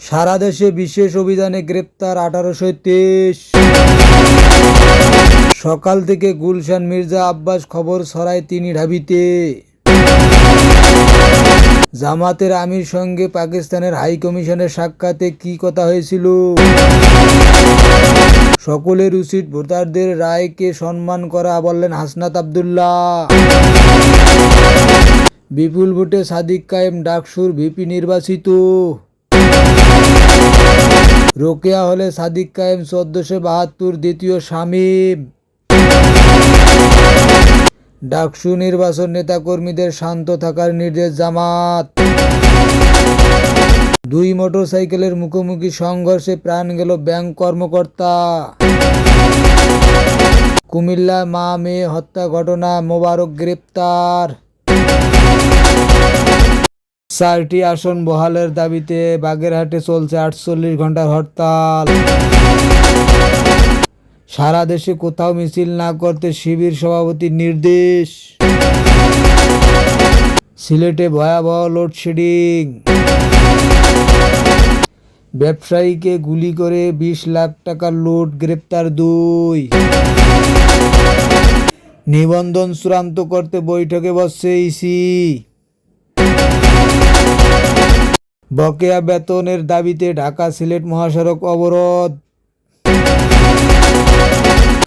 সারা দেশে বিশেষ অভিযানে গ্রেপ্তার আঠারোশো তেইশ। সকাল থেকে গুলশান মির্জা আব্বাস খবর ছড়ায় তিনি ঢাবিতে। জামাতের আমির সঙ্গে পাকিস্তানের হাই কমিশনের সাক্ষাতে কি কথা হয়েছিল? সকলের উচিত ভোটারদের রায়কে সম্মান করা, বললেন হাসনাত আবদুল্লাহ। বিপুল ভোটে সাদিক কায়েম, ডাকসুর ভিপি নির্বাচিত। রোকেয়া হলে সাদিক কায়েম চোদ্দশো বাহাত্তর দ্বিতীয় শামীম ডাকসু নির্বাচন নেতাকর্মীদের শান্ত থাকার নির্দেশ জামাত। দুই মোটরসাইকেলের মুখোমুখি সংঘর্ষে প্রাণ গেল ব্যাংক কর্মকর্তা। কুমিল্লা মা মেয়ে হত্যা ঘটনা, মোবারক গ্রেপ্তার। চারটি আসন বহালের দাবিতে বাগেরহাটে চলছে আটচল্লিশ ঘণ্টার হরতাল। সারা দেশে কোথাও মিছিল না করতে শিবির সভাপতির নির্দেশ। সিলেটে ভয়াবহ লোডশেডিং। ব্যবসায়ীকে গুলি করে বিশ লাখ টাকার লুট গ্রেপ্তার দুই। নিবন্ধন চূড়ান্ত করতে বৈঠকে বসছে ইসি। বকেয়া বেতনের দাবিতে ঢাকা সিলেট মহাসড়ক অবরোধ।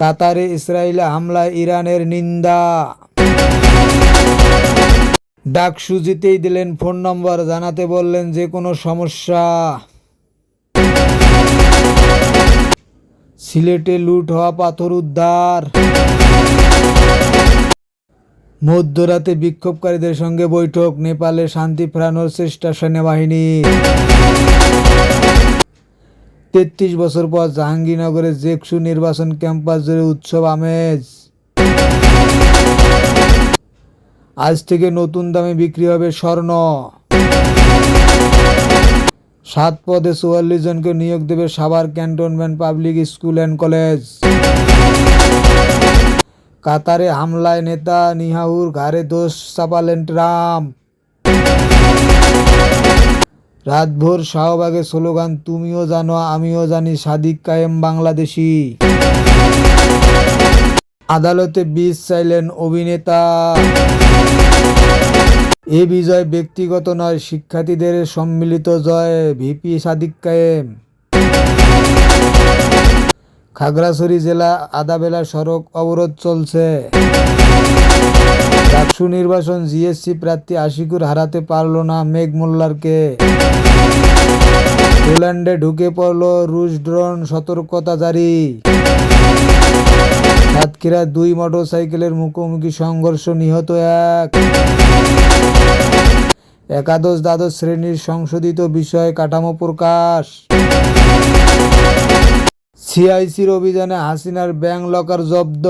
কাতারে ইসরায়েলে হামলায় ইরানের নিন্দা। ডাকসু জিতেই দিলেন ফোন নম্বর, জানাতে বললেন যে কোনো সমস্যা। সিলেটে লুট হওয়া পাথর উদ্ধার। মধ্যরাতে বিক্ষোভকারীদের সঙ্গে বৈঠক, নেপালে শান্তি ফেরানোর চেষ্টা সেনাবাহিনী। তেত্রিশ বছর পর জাহাঙ্গীরনগরে জেকসু নির্বাচন ক্যাম্পাস জুড়ে উৎসব আমেজ। আজ থেকে নতুন দামে বিক্রি হবে স্বর্ণ। সাত পদে চুয়াল্লিশ জনকে নিয়োগ দেবে Savar cantonment public school and college. কাতারে হামলায় নেতা নিহাউর ঘাড়ে দোষ চাপালেন ট্রাম্প। রাতভর শাহবাগে স্লোগান, তুমিও জানো, আমিও জানি, সাদিক কায়েম বাংলাদেশি। আদালতে বিষ চাইলেন অভিনেতা। এ বিজয় ব্যক্তিগত নয়, শিক্ষার্থীদের সম্মিলিত জয়, ভিপি সাদিক কায়েম। খাগড়াছড়ি জেলা আদাবেলা সড়ক অবরোধ চলছে। ডাকসু নির্বাচন জিএসসি প্রার্থী আশিকুর হারাতে পারল না মেঘ মোল্লারকে। পোল্যান্ডে ঢুকে পড়ল রুশ ড্রোন সতর্কতা জারি। সাতক্ষীরা দুই মোটরসাইকেলের মুখোমুখি সংঘর্ষ নিহত এক। একাদশ দ্বাদশ শ্রেণির সংশোধিত বিষয় কাঠামো প্রকাশ। সিআইসির অভিযানে হাসিনার ব্যাংক লকার জব্দ।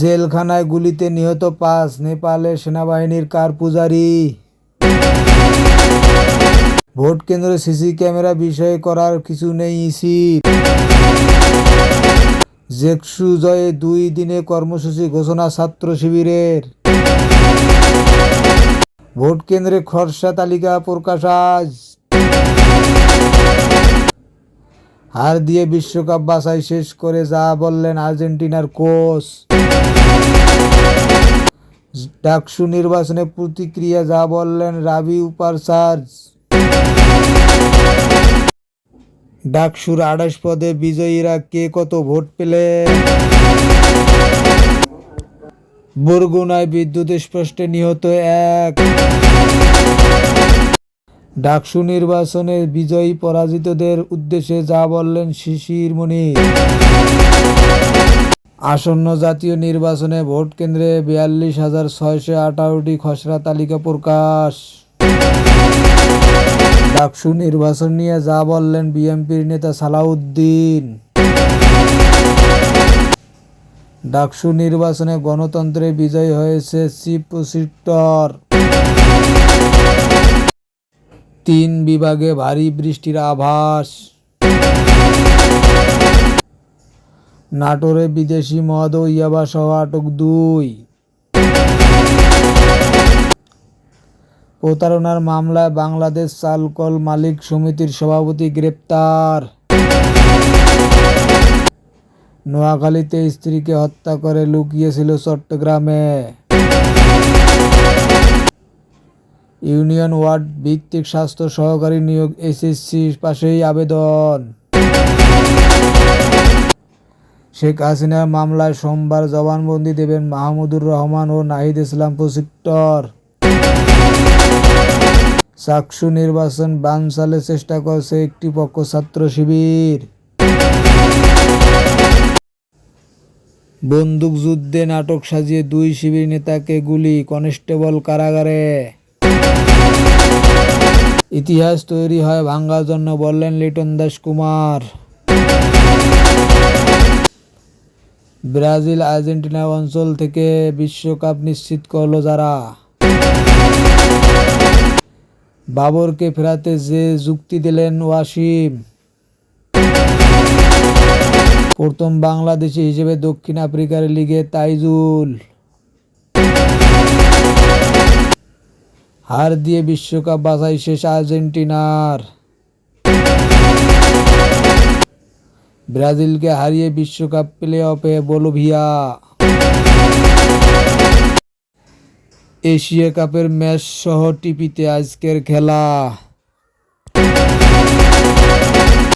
জেলখানায় গুলিতে নিহত পাঁচ নেপালে সেনাবাহিনীর কার পূজারি। ভোট কেন্দ্রে সিসি ক্যামেরা বিষয়ে করার কিছু নেই ইসির। জেকসু জয়ে দুই দিনে কর্মসূচি ঘোষণা ছাত্র শিবিরের। ভোট কেন্দ্রে খরচা তালিকা প্রকাশ আজ। হার দিয়ে বিশ্বকাপ বাছাই শেষ করে যা বললেন আর্জেন্টিনার কোচ। ডাকসু নির্বাচনে প্রতিক্রিয়া, যা বললেন রাবি উপারচার্জ ডাকসুর আঠাশ পদে বিজয়ীরা কে কত ভোট পেলেন? বরগুনায় বিদ্যুৎ স্পষ্টে নিহত এক। ডাকসু নির্বাচনে বিজয়ী পরাজিতদের উদ্দেশ্যে যা বললেন শিশির মণি আসন্ন জাতীয় নির্বাচনে ভোট কেন্দ্রে বিয়াল্লিশ হাজার ছয়শো আঠারোটি খসড়া তালিকা প্রকাশ। ডাকসু নির্বাচন নিয়ে যা বললেন বিএনপির নেতা সালাউদ্দিন। ডাকসু নির্বাচনে গণতন্ত্রে বিজয় হয়েছে চিফ প্রসিক্টর তিন বিভাগে ভারী বৃষ্টির আভাস। নাটোরে বিদেশি মদ ও ইয়াবা সহ আটক দুই। প্রতারণার মামলায় বাংলাদেশ চালকল মালিক সমিতির সভাপতি গ্রেপ্তার। নোয়াখালীতে স্ত্রীকে হত্যা করে লুকিয়েছিল চট্টগ্রামে। ইউনিয়ন ওয়ার্ড ভিত্তিক স্বাস্থ্য সহকারী নিয়োগ এসএসসি পাশেই আবেদন। শেখ হাসিনার মামলায় সোমবার জবানবন্দি দেবেন মাহমুদুর রহমান ও নাহিদ ইসলাম প্রসিকিউটর চাকসু নির্বাচন বানচালে চেষ্টা করছে একটি পক্ষ ছাত্র শিবির। বন্দুকযুদ্ধে নাটক সাজিয়ে দুই শিবির নেতাকে গুলি, কনস্টেবল কারাগারে। ইতিহাস তৈরি হয় ভাঙ্গার জন্য বললেন লিটন দাস কুমার ব্রাজিল আর্জেন্টিনা অঞ্চল থেকে বিশ্বকাপ নিশ্চিত করল যারা। বাবরকে ফেরাতে যে যুক্তি দিলেন ওয়াসিম। প্রথম বাংলাদেশি হিসেবে দক্ষিণ আফ্রিকার লিগে তাইজুল। হার দিয়ে বিশ্বকাপ বাছাই শেষ আর্জেন্টিনার। ব্রাজিলকে হারিয়ে বিশ্বকাপ প্লে অফে বোলোভিয়া। এশিয়া কাপের ম্যাচ সহ টিপিতে আজকের খেলা।